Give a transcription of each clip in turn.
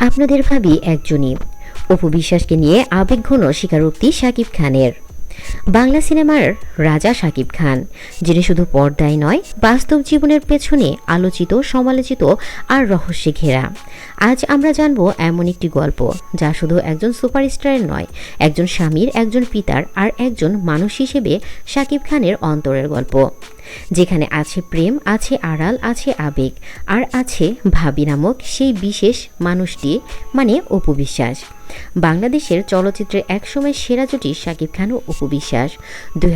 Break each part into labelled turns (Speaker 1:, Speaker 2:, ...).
Speaker 1: আপনাদের ভাবি একজনই। অপবিশ্বাসকে নিয়ে আবেগঘন স্বীকারোক্তি শাকিব খানের। বাংলা সিনেমার রাজা শাকিব খান, যিনি শুধু পর্দায় নয়, বাস্তব জীবনের পেছনে আলোচিত, সমালোচিত আর রহস্যে ঘেরা। আজ আমরা জানব এমন একটি গল্প, যা শুধু একজন সুপারস্টারের নয়, একজন স্বামীর, একজন পিতার আর একজন মানুষ হিসেবে শাকিব খানের অন্তরের গল্প। যেখানে আছে প্রেম, আছে আড়াল, আছে আবেগ, আর আছে ভাবি নামক সেই বিশেষ মানুষটি মানে অপু বিশ্বাস। বাংলাদেশের চলচ্চিত্রের একসময় সেরা জুটি শাকিব খান ও অপু দুই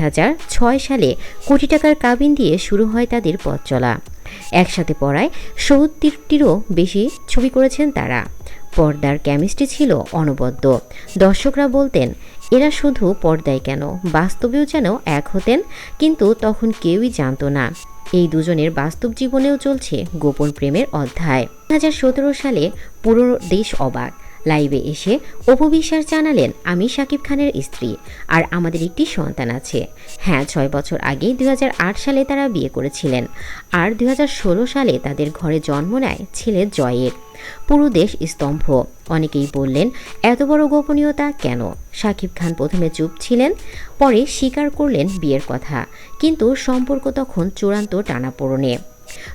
Speaker 1: সালে কোটি টাকার কাবিন দিয়ে শুরু হয় তাদের পথ চলা। একসাথে পড়ায় সত্তরটিরও বেশি ছবি করেছেন তারা। পর্দার কেমিস্ট্রি ছিল অনবদ্য। দর্শকরা বলতেন, এরা শুধু পর্দায় কেন? বাস্তবেও যেন এক হতেন, কিন্তু তখন কেউই জানত না। এই দুজনের বাস্তব জীবনেও চলছে গোপন প্রেমের অধ্যায়। দু হাজার সতেরো সালে পুরো দেশ অবাক। লাইভে এসে অপু বিশ্বাস জানালেন আমি শাকিব খানের স্ত্রী আর আমাদের একটি সন্তান আছে। হ্যাঁ ছয় বছর আগে দুই হাজার আট সালে তারা বিয়ে করেছিলেন আর দু হাজার ষোলো সালে তাদের ঘরে জন্ম নেয় ছেলে জয়ের। পুরো দেশ স্তম্ভ। অনেকেই বললেন, এত বড় গোপনীয়তা কেন? শাকিব খান প্রথমে চুপ ছিলেন, পরে স্বীকার করলেন বিয়ের কথা। কিন্তু সম্পর্ক তখন চূড়ান্ত টানাপোড়নে।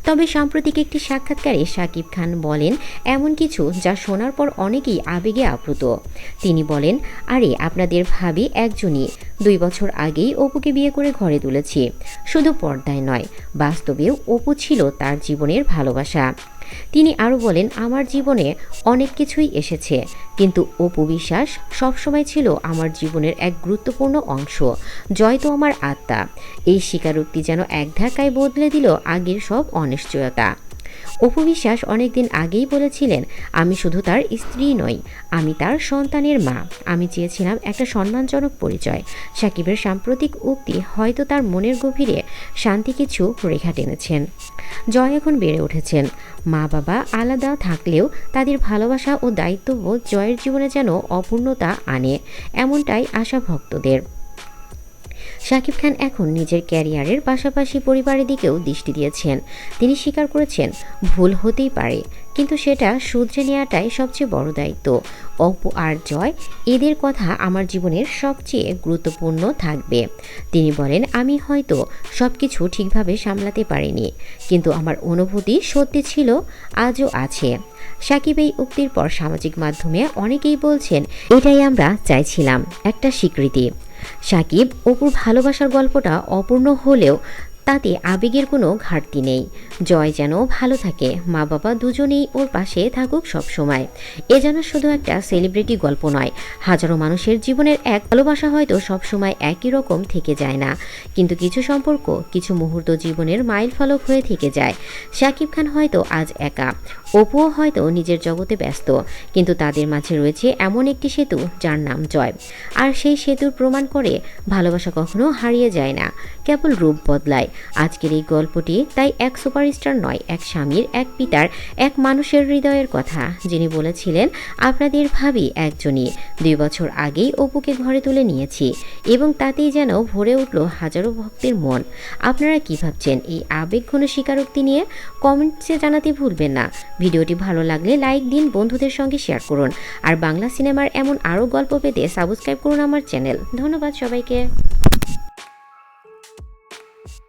Speaker 1: তবে সাম্প্রতিক একটি সাক্ষাৎকারে শাকিব খান বলেন, এমন কিছু যা শোনার পর অনেকেই আবেগে আপ্লুত। তিনি বলেন, আরে, আপনাদের ভাবি একজনই। দুই বছর আগেই অপুকে বিয়ে করে ঘরে তুলেছি। শুধু পর্দায় নয়, বাস্তবেও অপু ছিল তার জীবনের ভালোবাসা। তিনি আরও বলেন, আমার জীবনে অনেক কিছুই এসেছে, কিন্তু অপু বিশ্বাস সবসময় ছিল আমার জীবনের এক গুরুত্বপূর্ণ অংশ। জয় তো আমার আত্মা। এই স্বীকারোক্তি যেন এক ধাক্কায় বদলে দিল আগের সব অনিশ্চয়তা। অপু বিশ্বাস অনেকদিন আগেই বলেছিলেন, আমি শুধু তার স্ত্রী নই, আমি তার সন্তানের মা। আমি চেয়েছিলাম একটা সম্মানজনক পরিচয়। সাকিবের সাম্প্রতিক উক্তি হয়তো তার মনের গভীরে শান্তি কিছু রেখা টেনেছেন। জয় এখন বেড়ে উঠেছেন। মা বাবা আলাদা থাকলেও তাদের ভালোবাসা ও দায়িত্ববোধ জয়ের জীবনে যেন অপূর্ণতা আনে, এমনটাই আশা ভক্তদের। শাকিব খান এখন নিজের ক্যারিয়ারের পাশাপাশি পরিবারের দিকেও দৃষ্টি দিয়েছেন। তিনি স্বীকার করেছেন, ভুল হতেই পারে, কিন্তু সেটা শুধরে নেওয়াটাই সবচেয়ে বড় দায়িত্ব। অপু আর জয়, এদের কথা আমার জীবনের সবচেয়ে গুরুত্বপূর্ণ থাকবে। তিনি বলেন, আমি হয়তো সব কিছু ঠিকভাবে সামলাতে পারিনি, কিন্তু আমার অনুভূতি সত্যি ছিল, আজও আছে। সাকিব এই উক্তির পর সামাজিক মাধ্যমে অনেকেই বলছেন, এটাই আমরা চাইছিলাম, একটা স্বীকৃতি। সাকিব অপুর ভালোবাসার গল্পটা অপূর্ণ হলেও তাতে আবেগের কোনো ঘাটতি নেই। জয় যেন ভালো থাকে। মা বাবা দুজনেই ওর পাশে থাকুক সবসময়। এ যেন শুধু একটা সেলিব্রিটি গল্প নয়। হাজারো মানুষের জীবনের এক ভালোবাসা হয়তো সবসময় একই রকম থেকে যায় না। কিন্তু কিছু সম্পর্ক, কিছু মুহূর্ত জীবনের মাইল ফলক হয়ে থেকে যায়। শাকিব খান হয়তো আজ একা। অপুও হয়তো নিজের জগতে ব্যস্ত। কিন্তু তাদের মাঝে রয়েছে এমন একটি সেতু, যার নাম জয়। আর সেই সেতুর প্রমাণ করে ভালোবাসা কখনো হারিয়ে যায় না। কেবল রূপ বদলায়। আজকের এই গল্পটি তাই এক সুপারস্টার নয়, এক স্বামীর, এক পিতার, এক মানুষের হৃদয়ের কথা। যিনি বলেছিলেন, আপনাদের ভাবি একজনই। দুই বছর আগেই অপুকে ঘরে তুলে নিয়েছি এবং তাতেই যেন ভরে উঠল হাজারো ভক্তের মন। আপনারা কি ভাবছেন এই আবেগঘন স্বীকারোক্তি নিয়ে? কমেন্টসে জানাতে ভুলবেন না। ভিডিওটি ভালো লাগলে লাইক দিন, বন্ধুদের সঙ্গে শেয়ার করুন। আর বাংলা সিনেমার এমন আরও গল্প পেতে সাবস্ক্রাইব করুন আমার চ্যানেল। ধন্যবাদ সবাইকে।